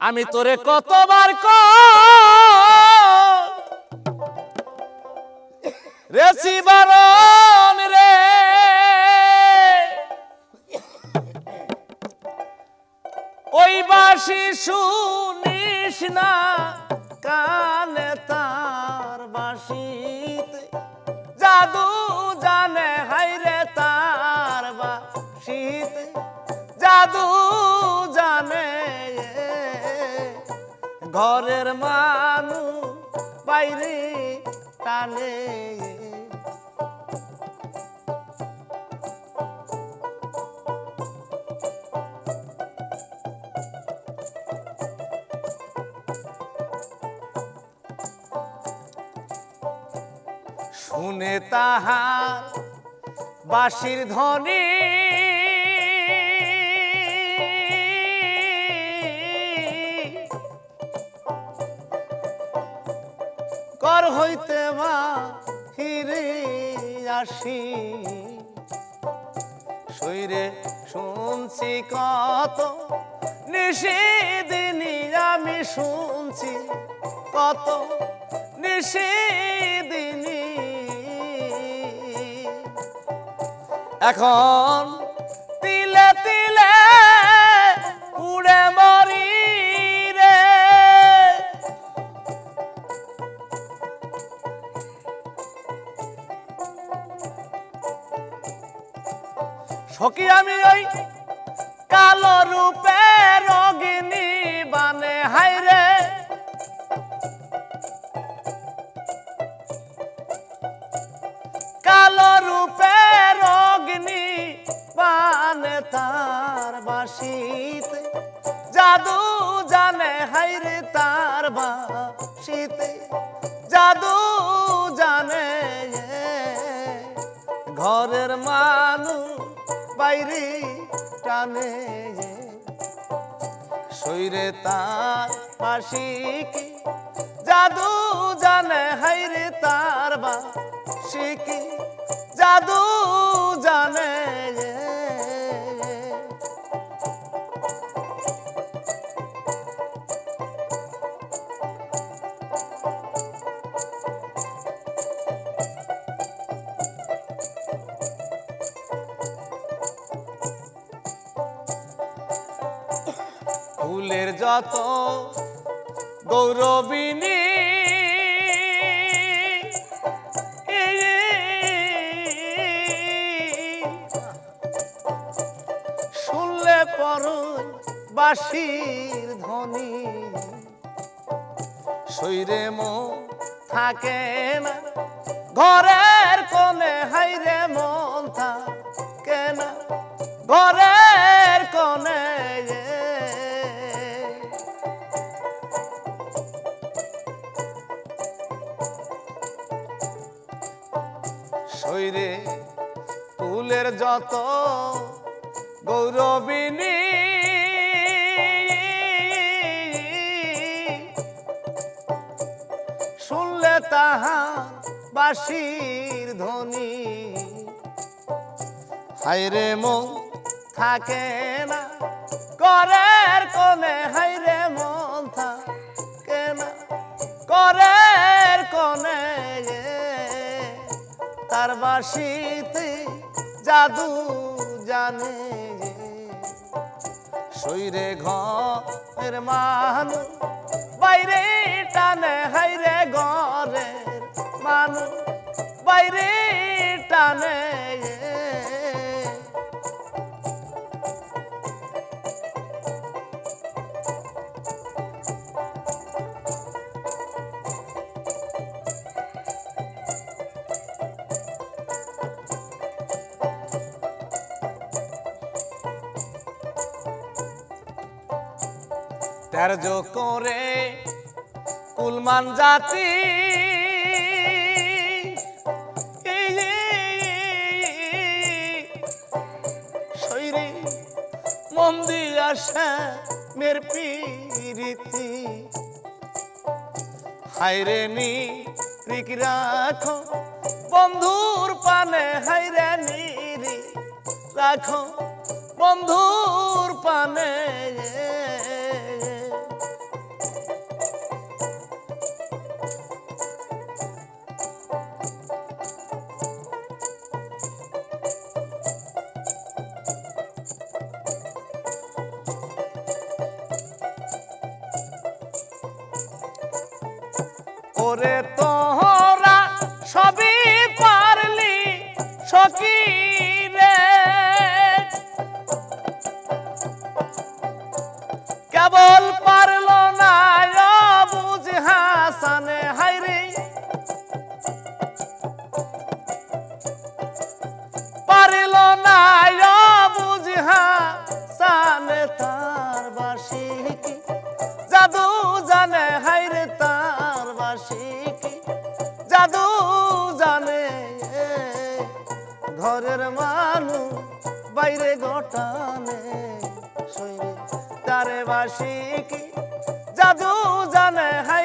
আমি তোরে কতবার ক রেসি বারণ রে। ওই বাসি শুনিস না। ঘরের মানু বাইরে টানে। শুনে তাহার বাঁশির ধ্বনি কর হইতে মা হিরে আসি। শৈরে শুনছি কত নিষেদিনী আমি শুনছি কত নিষেদিনী এখন আমি ওই কালো রূপে রগিনী বানে হাইরে কালো রূপে রগিনী বানে তার বাসিতে, জাদু জানে হাইরে তার বাসিতে, জাদু জানে ঘরের মানুষ বাইরে টানে। শৈরে তার পাশি কি? জাদু জানে হাইরে তার বা শিকি জাদু ফুলের যত গৌরবিনী শুনলে পর বাসির ধ্বনি শৈরে মো থাকে না ঘরের শৈরে ফুলের যত গৌরবিনী। শুনলে তাহা বাসির ধ্বনি। হাইরে মন থাকে বাসিতে জাদু জানে। শৈরে ঘরের মানুষ বাইরে টানে হাইরে ঘরের মানুষ বাইরে টানে তেরজ করে কুলমান জাতি। শৈরে মন্দি আসে মের পিরিতি। হাইরে নি রিক রাখো বন্ধুর পানে হাইরে নিরি রাখো বন্ধুর পানে। ওরে তোহরা সবই পারলি সখী ঘরের মানু বাইরে গোটানে শৈরে তারে বাসি কি জাদু জানে হাইরে